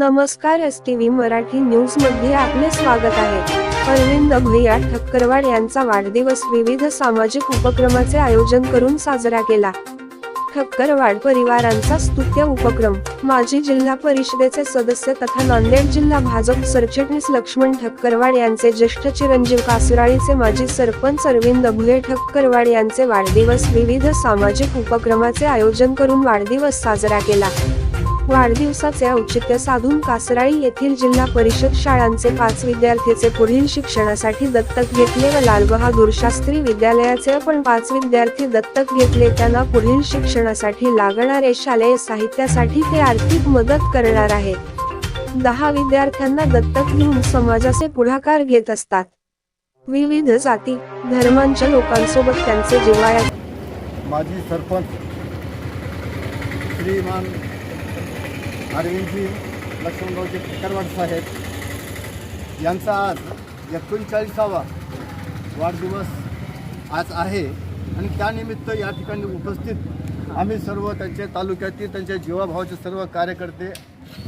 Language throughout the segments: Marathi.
नमस्कार एस टी व्ही मराठी न्यूजमध्ये आपले स्वागत आहे. अरविंद भुया ठक्करवाड यांचा वाढदिवस विविध सामाजिक उपक्रमाचे आयोजन करून साजरा केला. ठक्करवाड परिवारांचा स्तुत्य उपक्रम माजी जिल्हा परिषदेचे सदस्य तथा नांदेड जिल्हा भाजप सरचिटणीस लक्ष्मण ठक्करवाड यांचे ज्येष्ठ चिरंजीव कासराळीचे माजी सरपंच अरविंद भुये ठक्करवाड यांचे वाढदिवस विविध सामाजिक उपक्रमाचे आयोजन करून वाढदिवस साजरा केला. वाढदिवसाचे औचित्य साधून कासराळी येथील जिल्हा परिषद शाळांचे पाच विद्यार्थीचे पुढील शिक्षणासाठी दत्तक घेतले व लालबहादूर शास्त्री विद्यालयाचे पण पाच विद्यार्थी दत्तक घेतले. त्यांना पुढील शिक्षणासाठी लागणारे शालेय साहित्यासाठी ते आर्थिक मदत करणार आहेत. दहा विद्यार्थ्यांना दत्तक घेऊन समाजाचे पुढाकार घेत असतात. विविध जाती धर्मांच्या लोकांसोबत त्यांचे जिव्हाळ्यात माझी सरपंच श्रीमान अरविंदजी लक्ष्मणरावचे ठक्करवाड साहेब. यांचा आज एकोणचाळीसावा वाढदिवस आज आहे आणि त्यानिमित्त या ठिकाणी उपस्थित आम्ही सर्व त्यांच्या तालुक्यातील त्यांच्या जीवाभावाचे सर्व कार्यकर्ते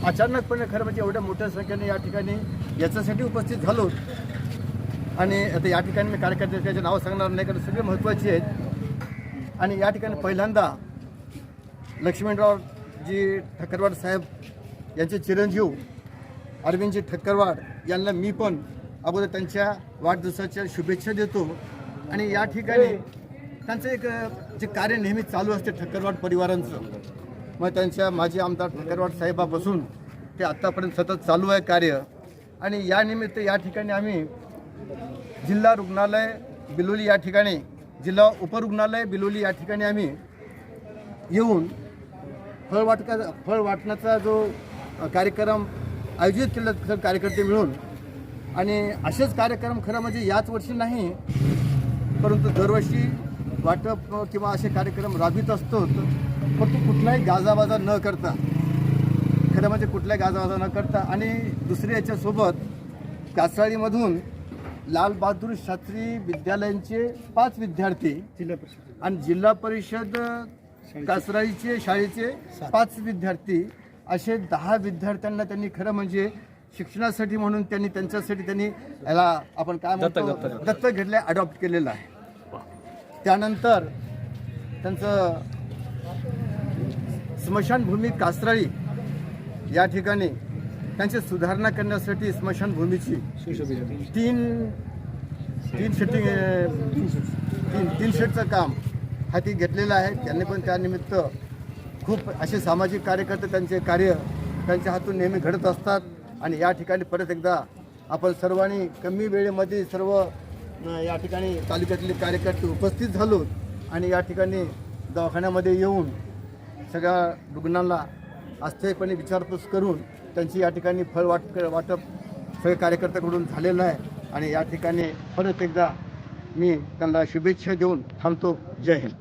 अचानकपणे खरं म्हणजे एवढ्या मोठ्या संख्येने या ठिकाणी याच्यासाठी उपस्थित झालो. आणि आता या ठिकाणी मी कार्यकर्त्याचे नावं सांगणार नाही कारण सगळे महत्त्वाचे आहेत. आणि या ठिकाणी पहिल्यांदा लक्ष्मीराव जी ठक्करवाड साहेब यांचे चिरंजीव अरविंदजी ठक्करवाड यांना मी पण अगोदर त्यांच्या वाढदिवसाच्या शुभेच्छा देतो. आणि या ठिकाणी त्यांचं एक जे कार्य नेहमी चालू असते ठक्करवाड परिवारांचं मग त्यांच्या माजी आमदार ठक्करवाड साहेबापासून ते आत्तापर्यंत सतत चालू आहे कार्य. आणि या निमित्त या ठिकाणी आम्ही जिल्हा रुग्णालय बिलोली या ठिकाणी जिल्हा उपरुग्णालय बिलोली या ठिकाणी आम्ही येऊन फळ वाटका फळ वाटण्याचा जो कार्यक्रम आयोजित केला कार्यकर्ते मिळून. आणि असेच कार्यक्रम खरं म्हणजे याच वर्षी नाही परंतु दरवर्षी वाटप किंवा असे कार्यक्रम राबवित असतो परंतु कुठलाही गाजाबाजा न करता खरं म्हणजे कुठलाही गाजाबाजा न करता आणि दुसऱ्या याच्यासोबत कासाळीमधून लाल बहादूर शास्त्री विद्यालयांचे पाच विद्यार्थी जिल्हा परिषद. आणि जिल्हा परिषद कासराईचे शाळेचे पाच विद्यार्थी. असे दहा विद्यार्थ्यांना त्यांनी खरं म्हणजे शिक्षणासाठी म्हणून त्यांनी त्यांच्यासाठी त्यांनी याला आपण काय म्हणतो? दत्तक. घेतलं अडॉप्ट केलेलं आहे. त्यानंतर त्यांचं स्मशानभूमी कासराळी या ठिकाणी त्यांची सुधारणा करण्यासाठी स्मशानभूमीची तीन तीन शेटिंग तीन तीन शेटचं काम. हाती घेतलेलं आहे. त्यांनी पण त्यानिमित्त खूप असे सामाजिक कार्यकर्ते त्यांचे कार्य त्यांच्या हातून नेहमी घडत असतात. आणि या ठिकाणी परत एकदा आपण सर्वांनी कमी वेळेमध्ये सर्व या ठिकाणी तालुक्यातले कार्यकर्ते उपस्थित झालो आणि या ठिकाणी दवाखान्यामध्ये येऊन सगळ्या रुग्णांना अस्थायीपणे विचारपूस करून त्यांची या ठिकाणी फळ वाट वाटप सगळ्या कार्यकर्त्याकडून झालेलं आहे. आणि या ठिकाणी परत एकदा मी त्यांना शुभेच्छा देऊन थांबतो. जय हिंद.